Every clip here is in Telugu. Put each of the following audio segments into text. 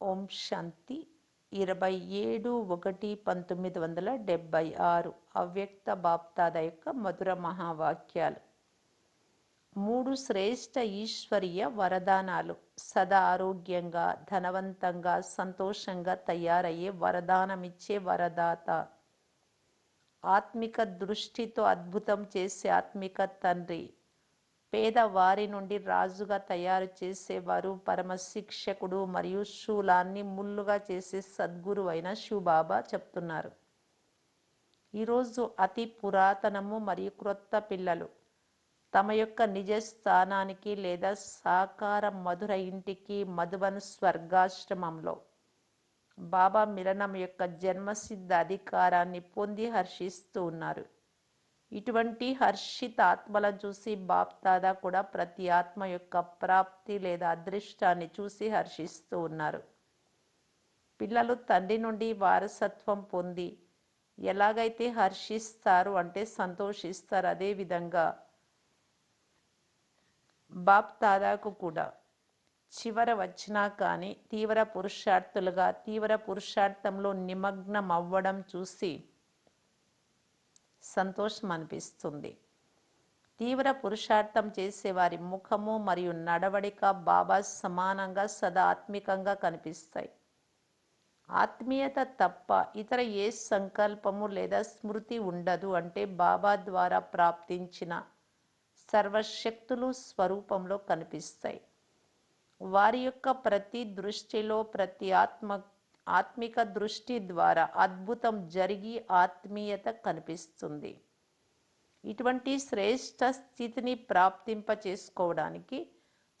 ఓం శాంతి. ఇరవై ఏడు ఒకటి పంతొమ్మిది వందల డెబ్భై ఆరు అవ్యక్త బాప్తాద యొక్క మధుర మహావాక్యాలు. మూడు శ్రేష్ఠ ఈశ్వరీయ వరదానాలు. సదా ఆరోగ్యంగా ధనవంతంగా సంతోషంగా తయారయ్యే వరదానమిచ్చే వరదాత. ఆత్మిక దృష్టితో అద్భుతం చేసే ఆత్మిక తండ్రి. పేదవారి నుండి రాజుగా తయారు చేసేవారు పరమ శిక్షకుడు మరియు శూలాన్ని ముల్లుగా చేసే సద్గురు అయిన శివబాబా చెప్తున్నారు. ఈరోజు అతి పురాతనము మరియు క్రొత్త పిల్లలు తమ యొక్క నిజ స్థానానికి లేదా సాకార మధుర ఇంటికి మధువన్ స్వర్గాశ్రమంలో. బాబా మిలనం యొక్క జన్మసిద్ధ అధికారాన్ని పొంది హర్షిస్తూ ఉన్నారు. ఇటువంటి హర్షిత ఆత్మల చూసి బాప్దాదా కూడా ప్రతి ఆత్మ యొక్క ప్రాప్తి లేదా అదృష్టాన్ని చూసి హర్షిస్తూ ఉన్నారు. పిల్లలు తండ్రి నుండి వారసత్వం పొంది ఎలాగైతే హర్షిస్తారు అంటే సంతోషిస్తారు అదేవిధంగా బాప్ దాదాకు కూడా చివర వచ్చినా కానీ తీవ్ర పురుషార్థులుగా తీవ్ర పురుషార్థంలో నిమగ్నం అవ్వడం చూసి సంతోషం అనిపిస్తుంది. తీవ్ర పురుషార్థం చేసేవారి ముఖము మరియు నడవడిక బాబా సమానంగా సదా ఆత్మికంగా కనిపిస్తాయి. ఆత్మీయత తప్ప ఇతర ఏ సంకల్పము లేదా స్మృతి ఉండదు అంటే బాబా ద్వారా ప్రాప్తించిన సర్వశక్తులు స్వరూపంలో కనిపిస్తాయి. వారి యొక్క ప్రతి దృష్టిలో ప్రతి ఆత్మ ఆత్మిక దృష్టి ద్వారా అద్భుతం జరిగి ఆత్మీయత కనిపిస్తుంది. ఇటువంటి శ్రేష్ట స్థితిని ప్రాప్తింప చేసుకోవడానికి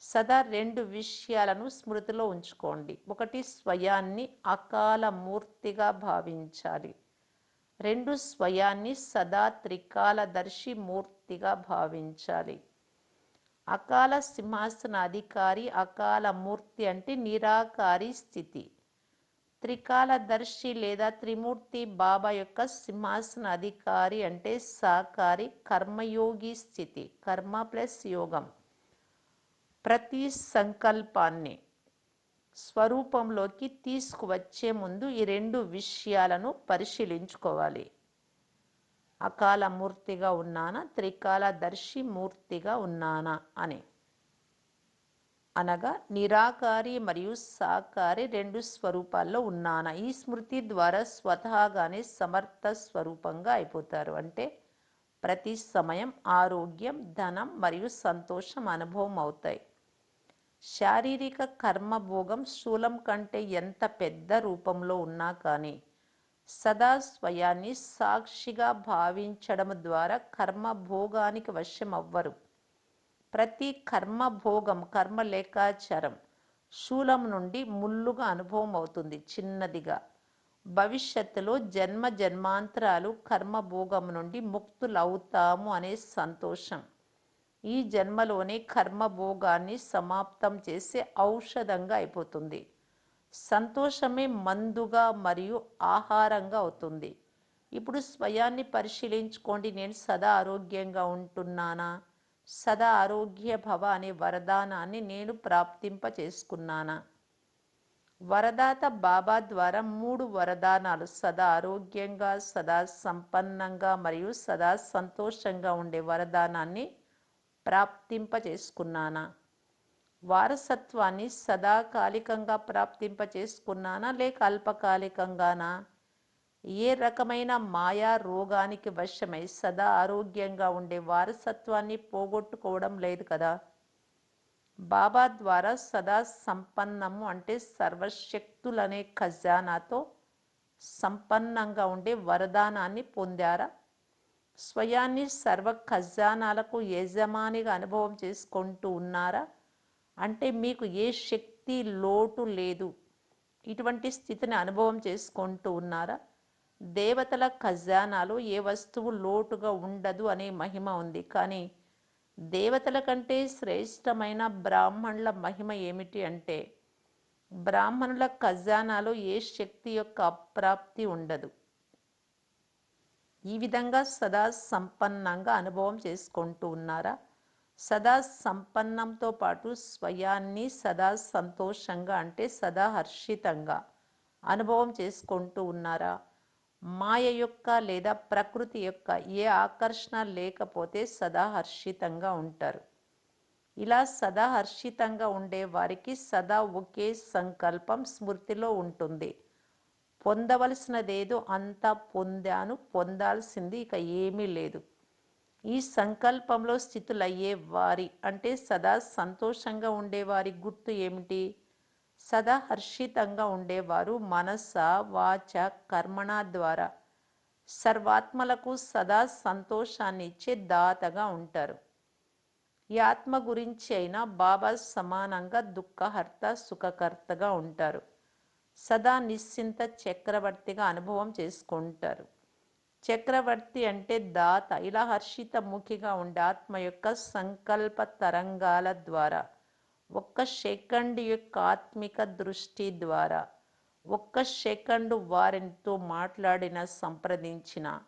సదా రెండు విషయాలను స్మృతిలో ఉంచుకోండి. ఒకటి స్వయాన్ని అకాల మూర్తిగా భావించాలి. రెండు స్వయాన్ని సదా త్రికాలదర్శి మూర్తిగా భావించాలి. అకాల సింహాసన అధికారి అకాల మూర్తి అంటే నిరాకారి స్థితి. త్రికాలదర్శి లేదా త్రిమూర్తి బాబా యొక్క సింహాసన అధికారి అంటే సాకారి కర్మయోగి స్థితి కర్మ ప్లస్ యోగం. ప్రతి సంకల్పాన్ని స్వరూపంలోకి తీసుకువచ్చే ముందు ఈ రెండు విషయాలను పరిశీలించుకోవాలి. అకాల మూర్తిగా ఉన్నానా త్రికాలదర్శి మూర్తిగా ఉన్నానా అని. అనగా నిరాకారి మరియు సాకారి రెండు స్వరూపాల్లో ఉన్నానా? ఈ స్మృతి ద్వారా స్వతహాగానే సమర్థ స్వరూపంగా అయిపోతారు. అంటే ప్రతి సమయం ఆరోగ్యం ధనం మరియు సంతోషం అనుభవం అవుతాయి. శారీరక కర్మభోగం స్థూలం కంటే ఎంత పెద్ద రూపంలో ఉన్నా కానీ సదా స్వయాన్ని సాక్షిగా భావించడం ద్వారా కర్మభోగానికి వశం అవ్వరు ప్రతి కర్మభోగం కర్మ లేఖాచారం శూలం నుండి ముల్లుగా అనుభవం అవుతుంది చిన్నదిగా. భవిష్యత్తులో జన్మ జన్మాంతరాలు కర్మభోగం నుండి ముక్తులవుతాము అనే సంతోషం. ఈ జన్మలోనే కర్మభోగాన్ని సమాప్తం చేసే ఔషధంగా అయిపోతుంది. సంతోషమే మందుగా మరియు ఆహారంగా అవుతుంది. ఇప్పుడు స్వయాన్ని పరిశీలించుకోండి. నేను సదా ఆరోగ్యంగా ఉంటున్నానా? సదా ఆరోగ్య భవ అనే వరదానాన్ని నేను ప్రాప్తింప చేసుకున్నానా? వరదాత బాబా ద్వారా మూడు వరదానాలు సదా ఆరోగ్యంగా సదా సంపన్నంగా మరియు సదా సంతోషంగా ఉండే వరదానాన్ని ప్రాప్తింప చేసుకున్నానా? వారసత్వాన్ని సదాకాలికంగా ప్రాప్తింప చేసుకున్నానా? లేక అల్పకాలికంగానా? ఏ రకమైన మాయా రోగానికి వశమై సదా ఆరోగ్యంగా ఉండే వారసత్వాన్ని పోగొట్టుకోవడం లేదు కదా. బాబా ద్వారా సదా సంపన్నము అంటే సర్వశక్తులనే ఖజానాతో సంపన్నంగా ఉండే వరదానాన్ని పొందారా? స్వయాన్ని సర్వ ఖజానాలకు యజమానిగా అనుభవం చేసుకుంటూ ఉన్నారా? అంటే మీకు ఏ శక్తి లోటు లేదు. ఇటువంటి స్థితిని అనుభవం చేసుకుంటూ ఉన్నారా? దేవతల ఖజానాలో ఏ వస్తువు లోటుగా ఉండదు అనే మహిమ ఉంది. కానీ దేవతల కంటే శ్రేష్టమైన బ్రాహ్మణుల మహిమ ఏమిటి అంటే బ్రాహ్మణుల ఖజానాలో ఏ శక్తి యొక్క అప్రాప్తి ఉండదు. ఈ విధంగా సదా సంపన్నంగా అనుభవం చేసుకుంటూ ఉన్నారా? సదా సంపన్నంతో పాటు స్వయాన్ని సదా సంతోషంగా అంటే సదా హర్షితంగా అనుభవం చేసుకుంటూ ఉన్నారా? మాయ యొక్క లేదా ప్రకృతి యొక్క ఏ ఆకర్షణ లేకపోతే సదా హర్షితంగా ఉంటారు. ఇలా సదా హర్షితంగా ఉండే వారికి సదా ఒకే సంకల్పం స్మృతిలో ఉంటుంది. పొందవలసినదేదో అంతా పొందాను పొందాల్సింది ఇక ఏమీ లేదు. ఈ సంకల్పంలో స్థితులయ్యే వారి అంటే సదా సంతోషంగా ఉండేవారి గుర్తు ఏమిటి? సదా హర్షితంగా ఉండేవారు. మనస వాచ కర్మణ ద్వారా. సర్వాత్మలకు సదా సంతోషాన్ని ఇచ్చే దాతగా ఉంటారు. ఈ ఆత్మ గురించి అయినా బాబా సమానంగా దుఃఖహర్త సుఖకర్తగా ఉంటారు. సదా నిశ్చింత చక్రవర్తిగా అనుభవం చేసుకుంటారు. చక్రవర్తి అంటే దాత. ఇలా హర్షితముఖిగా ఉండే ఆత్మ యొక్క సంకల్ప తరంగాల ద్వారా. ఒక్క సెకండ్ యొక్క ఆత్మిక దృష్టి ద్వారా ఒక్క సెకండ్ వారితో మాట్లాడిన సంప్రదించిన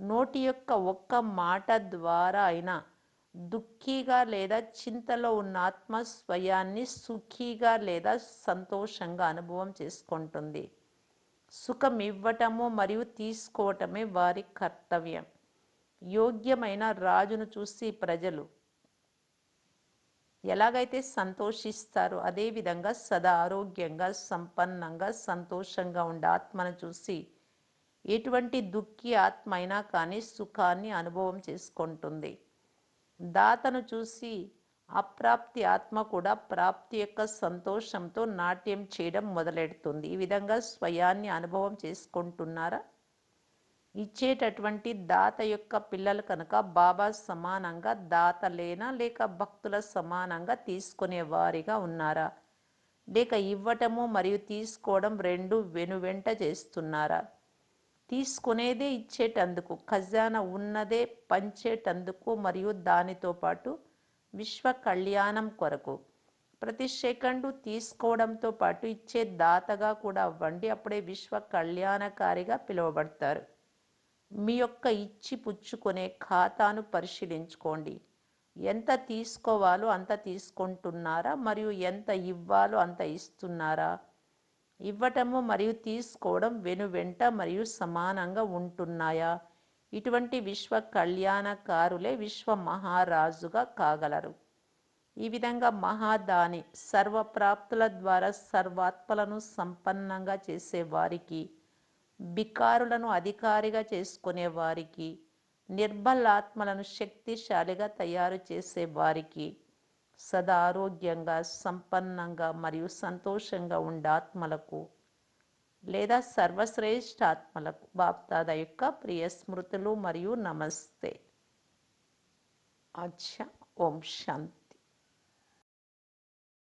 నోటి యొక్క ఒక్క మాట ద్వారా అయినా దుఃఖీగా లేదా చింతలో ఉన్న ఆత్మ స్వయాన్ని సుఖీగా లేదా సంతోషంగా అనుభవం చేసుకుంటుంది. సుఖం ఇవ్వటము మరియు తీసుకోవటమే వారి కర్తవ్యం. యోగ్యమైన రాజును చూసి ప్రజలు ఎలాగైతే సంతోషిస్తారో అదేవిధంగా సదా ఆరోగ్యంగా సంపన్నంగా సంతోషంగా ఉండే ఆత్మను చూసి ఎటువంటి దుఃఖి ఆత్మ అయినా కానీ సుఖాన్ని అనుభవం చేసుకుంటుంది. దాతను చూసి అప్రాప్తి ఆత్మ కూడా ప్రాప్తి యొక్క సంతోషంతో నాట్యం చేయడం మొదలెడుతుంది. ఈ విధంగా స్వయాన్ని అనుభవం చేసుకుంటున్నారా? ఇచ్చేటటువంటి దాత యొక్క పిల్లలు కనుక బాబా సమానంగా దాతలేనా లేక భక్తుల సమానంగా తీసుకునే వారిగా ఉన్నారా? లేక ఇవ్వటము మరియు తీసుకోవడం రెండు వెనువెంట చేస్తున్నారా? తీసుకునేదే ఇచ్చేటందుకు ఖజానా ఉన్నదే పంచేటందుకు మరియు దానితో పాటు విశ్వ కళ్యాణం కొరకు. ప్రతి సెకండు తీసుకోవడంతో పాటు ఇచ్చే దాతగా కూడా అవ్వండి అప్పుడే విశ్వ కళ్యాణకారిగా పిలువబడతారు. మీ యొక్క ఇచ్చి పుచ్చుకునే ఖాతాను పరిశీలించుకోండి. ఎంత తీసుకోవాలో అంత తీసుకుంటున్నారా? మరియు ఎంత ఇవ్వాలో అంత ఇస్తున్నారా? ఇవ్వటము మరియు తీసుకోవడం వెనువెంట మరియు సమానంగా ఉంటున్నాయా? ఇటువంటి విశ్వ కళ్యాణకారులే విశ్వ మహారాజుగా కాగలరు. ఈ విధంగా మహాదాని సర్వప్రాప్తుల ద్వారా సర్వాత్మలను సంపన్నంగా చేసే వారికి బికారులను అధికారిగా చేసుకునే వారికి నిర్బలాత్మలను శక్తిశాలిగా తయారు చేసే వారికి సదా ఆరోగ్యంగా సంపన్నంగా మరియు సంతోషంగా ఉండే ఆత్మలకు లేదా సర్వశ్రేష్ఠ ఆత్మలకు బాప్తాద యొక్క ప్రియ స్మృతులు మరియు నమస్తే. అచ్చా ఓం శాంతి.